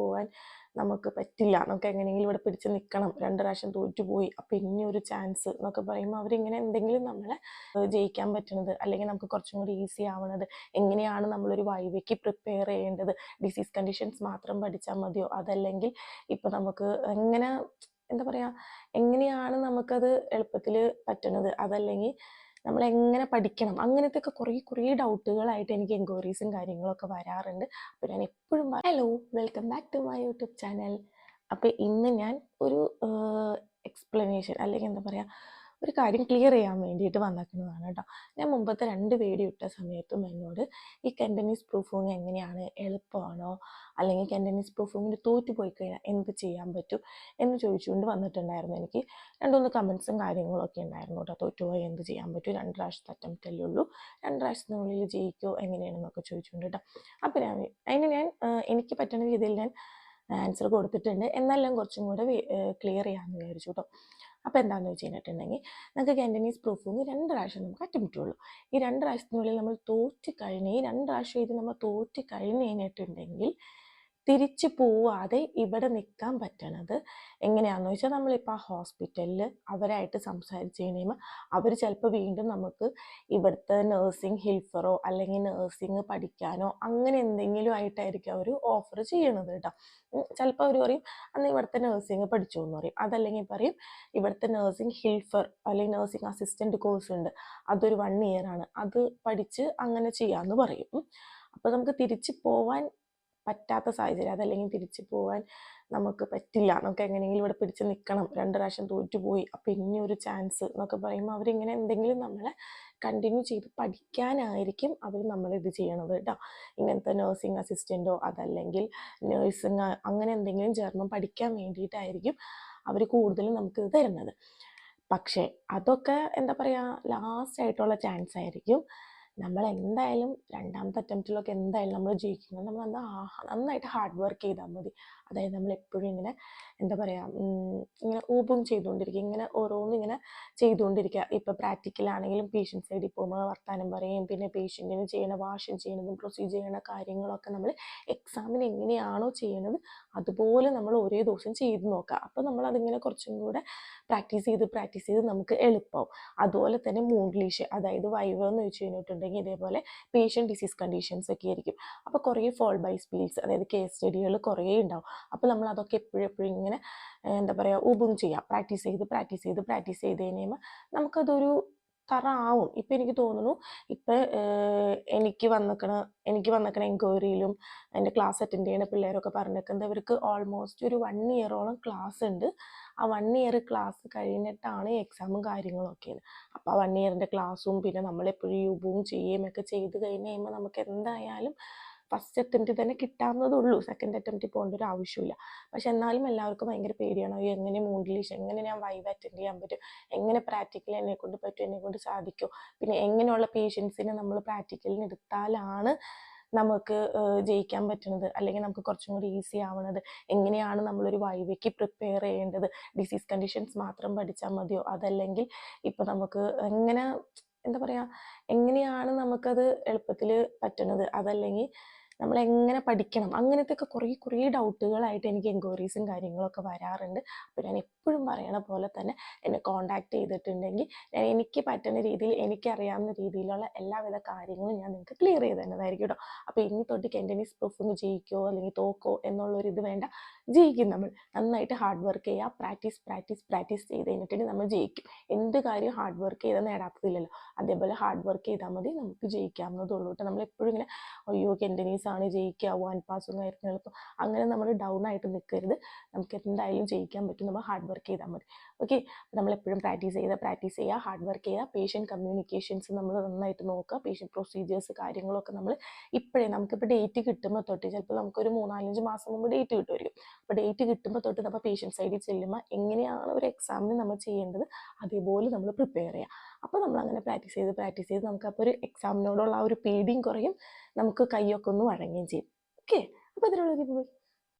പോകാൻ നമുക്ക് പറ്റില്ല. നമുക്ക് എങ്ങനെയെങ്കിലും ഇവിടെ പിടിച്ച് നിൽക്കണം രണ്ട് പ്രാവശ്യം തോറ്റുപോയി അപ്പം ഇനി ഒരു ചാൻസ് എന്നൊക്കെ പറയുമ്പോൾ അവരിങ്ങനെ എന്തെങ്കിലും നമ്മളെ ജയിക്കാൻ പറ്റുന്നത് അല്ലെങ്കിൽ നമുക്ക് കുറച്ചും കൂടി ഈസി ആവണത് എങ്ങനെയാണ് നമ്മളൊരു വൈവയ്ക്ക് പ്രിപ്പയർ ചെയ്യേണ്ടത്? ഡിസീസ് കണ്ടീഷൻസ് മാത്രം പഠിച്ചാൽ മതിയോ? അതല്ലെങ്കിൽ ഇപ്പം നമുക്ക് എങ്ങനെ എന്താ പറയുക എങ്ങനെയാണ് നമുക്കത് എളുപ്പത്തിൽ പറ്റണത്? അതല്ലെങ്കിൽ നമ്മൾ എങ്ങനെ പഠിക്കണം? അങ്ങനത്തെ ഒക്കെ കുറേ കുറേ ഡൗട്ടുകളായിട്ട് എനിക്ക് എൻക്വയറീസും കാര്യങ്ങളൊക്കെ വരാറുണ്ട്. അപ്പോൾ ഞാൻ എപ്പോഴും hello welcome back to my YouTube channel അപ്പോൾ ഇന്ന് ഞാൻ ഒരു എക്സ്പ്ലനേഷൻ അല്ലെങ്കിൽ എന്താ പറയുക ഒരു കാര്യം ക്ലിയർ ചെയ്യാൻ വേണ്ടിയിട്ട് വന്നേക്കുന്നതാണ് കേട്ടോ. ഞാൻ മുമ്പത്തെ രണ്ട് വീഡിയോ ഇട്ട സമയത്തും എന്നോട് ഈ കണ്ടനീസ് പ്രൂഫിങ് എങ്ങനെയാണ്? എളുപ്പമാണോ? അല്ലെങ്കിൽ കണ്ടനീസ് പ്രൂഫിങ്ങിന് തോറ്റു പോയി കഴിഞ്ഞാൽ എന്ത് ചെയ്യാൻ പറ്റും? എന്ന് ചോദിച്ചുകൊണ്ട് വന്നിട്ടുണ്ടായിരുന്നു എനിക്ക്. രണ്ടുമൂന്ന് കമൻസും കാര്യങ്ങളൊക്കെ ഉണ്ടായിരുന്നു കേട്ടോ. തോറ്റുപോയി എന്ത് ചെയ്യാൻ പറ്റും? രണ്ട് പ്രാവശ്യത്തെ അറ്റംപ്റ്റ് അല്ലേ ഉള്ളൂ. രണ്ട് പ്രാവശ്യത്തിനുള്ളിൽ ജയിക്കുമോ എങ്ങനെയാണെന്നൊക്കെ ചോദിച്ചുകൊണ്ട് കേട്ടോ. അപ്പോൾ ഞാൻ അതിന് ഞാൻ എനിക്ക് പറ്റുന്ന രീതിയിൽ ഞാൻ ആൻസർ കൊടുത്തിട്ടുണ്ട്. എന്നെല്ലാം കുറച്ചും കൂടെ ക്ലിയർ ചെയ്യാമെന്ന് വിചാരിച്ചു കേട്ടോ. അപ്പോൾ എന്താണെന്ന് വെച്ച് കഴിഞ്ഞിട്ടുണ്ടെങ്കിൽ നമുക്ക് കാന്റനീസ് ഒന്ന് രണ്ട് പ്രാവശ്യം നമുക്ക് അറ്റംപ്റ്റ് ഉള്ളൂ ഈ രണ്ട് പ്രാവശ്യത്തിനുള്ളിൽ നമ്മൾ തോറ്റ് കഴിഞ്ഞ് ഈ രണ്ട് പ്രാവശ്യം ഇത് നമ്മൾ തോറ്റ് കഴിഞ്ഞ് കഴിഞ്ഞിട്ടുണ്ടെങ്കിൽ തിരിച്ചു പോവാതെ ഇവിടെ നിൽക്കാൻ പറ്റണത് എങ്ങനെയാണെന്ന് വെച്ചാൽ നമ്മളിപ്പോൾ ആ ഹോസ്പിറ്റലിൽ അവരായിട്ട് സംസാരിച്ച് കഴിയുമ്പോൾ അവർ ചിലപ്പോൾ വീണ്ടും നമുക്ക് ഇവിടുത്തെ നേഴ്സിംഗ് ഹെൽപ്പറോ അല്ലെങ്കിൽ നഴ്സിംഗ് പഠിക്കാനോ അങ്ങനെ എന്തെങ്കിലും ആയിട്ടായിരിക്കും അവർ ഓഫർ ചെയ്യണത് കേട്ടോ ചിലപ്പോൾ അവർ പറയും അന്ന് ഇവിടുത്തെ നഴ്സിംഗ് പഠിച്ചു എന്ന് പറയും. അതല്ലെങ്കിൽ പറയും ഇവിടുത്തെ നഴ്സിംഗ് ഹെൽപ്പർ അല്ലെങ്കിൽ നഴ്സിംഗ് അസിസ്റ്റന്റ് കോഴ്സ് ഉണ്ട്. അതൊരു വൺ ഇയർ ആണ്. അത് പഠിച്ച് അങ്ങനെ ചെയ്യാമെന്ന് പറയും. അപ്പോൾ നമുക്ക് തിരിച്ച് പോവാൻ പറ്റാത്ത സാഹചര്യം. അതല്ലെങ്കിൽ തിരിച്ചു പോകാൻ നമുക്ക് പറ്റില്ല. നമുക്ക് എങ്ങനെയെങ്കിലും ഇവിടെ പിടിച്ച് നിൽക്കണം രണ്ട് പ്രാവശ്യം തോറ്റുപോയി. അപ്പോൾ ഇനി ഒരു ചാൻസ് എന്നൊക്കെ പറയുമ്പോൾ അവരിങ്ങനെ എന്തെങ്കിലും നമ്മളെ കണ്ടിന്യൂ ചെയ്ത് പഠിക്കാനായിരിക്കും അവർ നമ്മളിത് ചെയ്യണത് കേട്ടോ ഇങ്ങനത്തെ നേഴ്സിംഗ് അസിസ്റ്റന്റോ അതല്ലെങ്കിൽ നഴ്സിംഗ് അങ്ങനെ എന്തെങ്കിലും ചേർന്ന് പഠിക്കാൻ വേണ്ടിയിട്ടായിരിക്കും അവർ കൂടുതലും നമുക്ക് തരുന്നത്. പക്ഷേ അതൊക്കെ എന്താ പറയുക ലാസ്റ്റ് ആയിട്ടുള്ള ചാൻസ് ആയിരിക്കും നമ്മൾ എന്തായാലും രണ്ടാമത്തെ അറ്റംപ്റ്റിലൊക്കെ എന്തായാലും നമ്മൾ ജയിക്കുന്നത് നമ്മൾ നന്നാ നന്നായിട്ട് ഹാർഡ് വർക്ക് ചെയ്താൽ മതി. അതായത് നമ്മൾ എപ്പോഴും ഇങ്ങനെ എന്താ പറയുക ഇങ്ങനെ ഊപും ചെയ്തുകൊണ്ടിരിക്കുക. ഇങ്ങനെ ഓരോന്നും ഇങ്ങനെ ചെയ്തുകൊണ്ടിരിക്കുക. ഇപ്പോൾ പ്രാക്ടിക്കലാണെങ്കിലും പേഷ്യന്റ് സൈഡിൽ പോകുമ്പോൾ വർത്താനം പറയും. പിന്നെ പേഷ്യന്റിന് ചെയ്യണ വാഷൻ ചെയ്യണതും പ്രൊസീജർ ചെയ്യണ കാര്യങ്ങളൊക്കെ നമ്മൾ എക്സാമിന് എങ്ങനെയാണോ ചെയ്യണത് അതുപോലെ നമ്മൾ ഒരേ ദിവസം ചെയ്ത് നോക്കുക. അപ്പോൾ നമ്മൾ അതിങ്ങനെ കുറച്ചും കൂടെ പ്രാക്ടീസ് ചെയ്ത് പ്രാക്ടീസ് ചെയ്ത് നമുക്ക് എളുപ്പമാവും അതുപോലെ തന്നെ മൂൺഗ്ലീഷ് അതായത് വൈവ് എന്ന് വെച്ച് കഴിഞ്ഞിട്ടുണ്ടെങ്കിൽ ഇതേപോലെ പേഷ്യന്റ് ഡിസീസ് കണ്ടീഷൻസ് ഒക്കെ ആയിരിക്കും. അപ്പോൾ കുറേ ഫോൾ ബൈ സ്പീൽസ് അതായത് കേസ് സ്റ്റഡികൾ കുറേ ഉണ്ടാവും. അപ്പോൾ നമ്മൾ അതൊക്കെ എപ്പോഴും എപ്പോഴും ഇങ്ങനെ എന്താ പറയുക ഉപും ചെയ്യാം. പ്രാക്ടീസ് ചെയ്ത് പ്രാക്ടീസ് ചെയ്ത് പ്രാക്ടീസ് ചെയ്ത് കഴിയുമ്പോൾ നമുക്കതൊരു തറ ആവും ഇപ്പം എനിക്ക് തോന്നുന്നു ഇപ്പം എനിക്ക് വന്നിക്കണ എനിക്ക് വന്നിക്കണ എൻക്വയറിയിലും എന്റെ ക്ലാസ് അറ്റൻഡ് ചെയ്യുന്ന പിള്ളേരൊക്കെ പറഞ്ഞേക്കുന്നത് ഇവർക്ക് ഓൾമോസ്റ്റ് ഒരു വൺ ഇയറോളം ക്ലാസ് ഉണ്ട്. ആ വൺ ഇയർ ക്ലാസ് കഴിഞ്ഞിട്ടാണ് എക്സാമും കാര്യങ്ങളൊക്കെ അപ്പോൾ ആ വൺ ഇയറിന്റെ ക്ലാസ്സും പിന്നെ നമ്മളെപ്പോഴും യൂബും ചെയ്യുകയും ഒക്കെ ചെയ്ത് കഴിഞ്ഞ് കഴിയുമ്പോൾ നമുക്ക് എന്തായാലും ഫസ്റ്റ് അറ്റംപ്റ്റ് തന്നെ കിട്ടാവുന്നതുള്ളൂ സെക്കൻഡ് അറ്റംപ്റ്റ് പോകേണ്ട ഒരു ആവശ്യമില്ല പക്ഷെ എന്നാലും എല്ലാവർക്കും ഭയങ്കര പേടിയാണ്. അയ്യോ എങ്ങനെ മൂണ്ടിലീഷ് എങ്ങനെ ഞാൻ വൈവ് അറ്റൻഡ് ചെയ്യാൻ പറ്റും? എങ്ങനെ പ്രാക്ടിക്കൽ എന്നെ കൊണ്ട് പറ്റും? എന്നെ കൊണ്ട് സാധിക്കും? പിന്നെ എങ്ങനെയുള്ള പേഷ്യൻസിനെ നമ്മൾ പ്രാക്ടിക്കലിന് എടുത്താലാണ് നമുക്ക് ജയിക്കാൻ പറ്റുന്നത് അല്ലെങ്കിൽ നമുക്ക് കുറച്ചും കൂടി ഈസി ആവണത്? എങ്ങനെയാണ് നമ്മളൊരു വൈവയ്ക്ക് പ്രിപ്പയർ ചെയ്യേണ്ടത്? ഡിസീസ് കണ്ടീഷൻസ് മാത്രം പഠിച്ചാൽ മതിയോ? അതല്ലെങ്കിൽ ഇപ്പം നമുക്ക് എങ്ങനെ എന്താ പറയുക എങ്ങനെയാണ് നമുക്കത് എളുപ്പത്തിൽ പറ്റണത്? അതല്ലെങ്കിൽ നമ്മൾ എങ്ങനെ പഠിക്കണം? അങ്ങനത്തെ ഒക്കെ കുറേ കുറേ ഡൗട്ടുകളായിട്ട് എനിക്ക് എൻക്വയറീസും കാര്യങ്ങളൊക്കെ വരാറുണ്ട്. അപ്പോൾ ഞാൻ എപ്പോഴും പറയണ പോലെ തന്നെ എന്നെ കോണ്ടാക്ട് ചെയ്തിട്ടുണ്ടെങ്കിൽ ഞാൻ എനിക്ക് പറ്റുന്ന രീതിയിൽ എനിക്കറിയാവുന്ന രീതിയിലുള്ള എല്ലാവിധ കാര്യങ്ങളും ഞാൻ നിങ്ങൾക്ക് ക്ലിയർ ചെയ്ത് തന്നതായിരിക്കും കേട്ടോ അപ്പോൾ ഇനി തൊട്ട് കെന്റനീസ് പ്രൂഫ് ഒന്ന് ജയിക്കോ അല്ലെങ്കിൽ തോക്കോ എന്നുള്ളൊരിത് വേണ്ട. ജയിക്കും നമ്മൾ. നന്നായിട്ട് ഹാർഡ് വർക്ക് ചെയ്യുക. പ്രാക്ടീസ് പ്രാക്ടീസ് പ്രാക്ടീസ് ചെയ്ത് കഴിഞ്ഞിട്ടുണ്ടെങ്കിൽ നമ്മൾ ജയിക്കും. എന്ത് കാര്യം ഹാർഡ് വർക്ക് ചെയ്താൽ നേടാത്തതില്ലല്ലോ. അതേപോലെ ഹാർഡ് വർക്ക് ചെയ്താൽ മതി നമുക്ക് ജയിക്കാവുന്നതുള്ളൂ കേട്ടോ നമ്മൾ എപ്പോഴും ഇങ്ങനെ അയ്യോ കെന്റനീസ് ആണ് ജയിക്കുക വൺ പാസും ആയിരിക്കും എളുപ്പം അങ്ങനെ നമ്മൾ ഡൗൺ ആയിട്ട് നിൽക്കരുത്. നമുക്ക് എന്തായാലും ജയിക്കാൻ പറ്റും. നമ്മൾ ഹാർഡ് വർക്ക് ചെയ്താൽ മതി. ഓക്കെ നമ്മൾ എപ്പോഴും പ്രാക്ടീസ് ചെയ്യുക പ്രാക്ടീസ് ചെയ്യുക ഹാർഡ് വർക്ക് ചെയ്യുക പേഷ്യന്റ് കമ്മ്യൂണിക്കേഷൻസ് നമ്മൾ നന്നായിട്ട് നോക്കുക പേഷ്യന്റ് പ്രൊസീജിയേഴ്സ് കാര്യങ്ങളൊക്കെ നമ്മൾ ഇപ്പോഴേ നമുക്കിപ്പോൾ ഡേറ്റ് കിട്ടുമ്പോൾ തൊട്ട് ചിലപ്പോൾ നമുക്കൊരു മൂന്നാലഞ്ച് മാസം മുമ്പ് ഡേറ്റ് കിട്ടുമായിരിക്കും. അപ്പോൾ ഡേറ്റ് കിട്ടുമ്പോൾ തൊട്ട് നമ്മൾ പേഷ്യന്റ് സൈഡിൽ ചെല്ലുമ്പോൾ എങ്ങനെയാണ് ഒരു എക്സാമിന് നമ്മൾ ചെയ്യേണ്ടത് അതേപോലെ നമ്മൾ പ്രിപ്പയർ ചെയ്യുക. അപ്പോൾ നമ്മൾ അങ്ങനെ പ്രാക്ടീസ് ചെയ്ത് പ്രാക്ടീസ് ചെയ്ത് നമുക്ക് അപ്പോൾ ഒരു എക്സാമിനോടുള്ള ആ ഒരു പേടിയും കുറയും നമുക്ക് കൈയൊക്കെ ഒന്ന് വഴങ്ങുകയും ചെയ്യും. ഓക്കെ അപ്പോൾ പോയി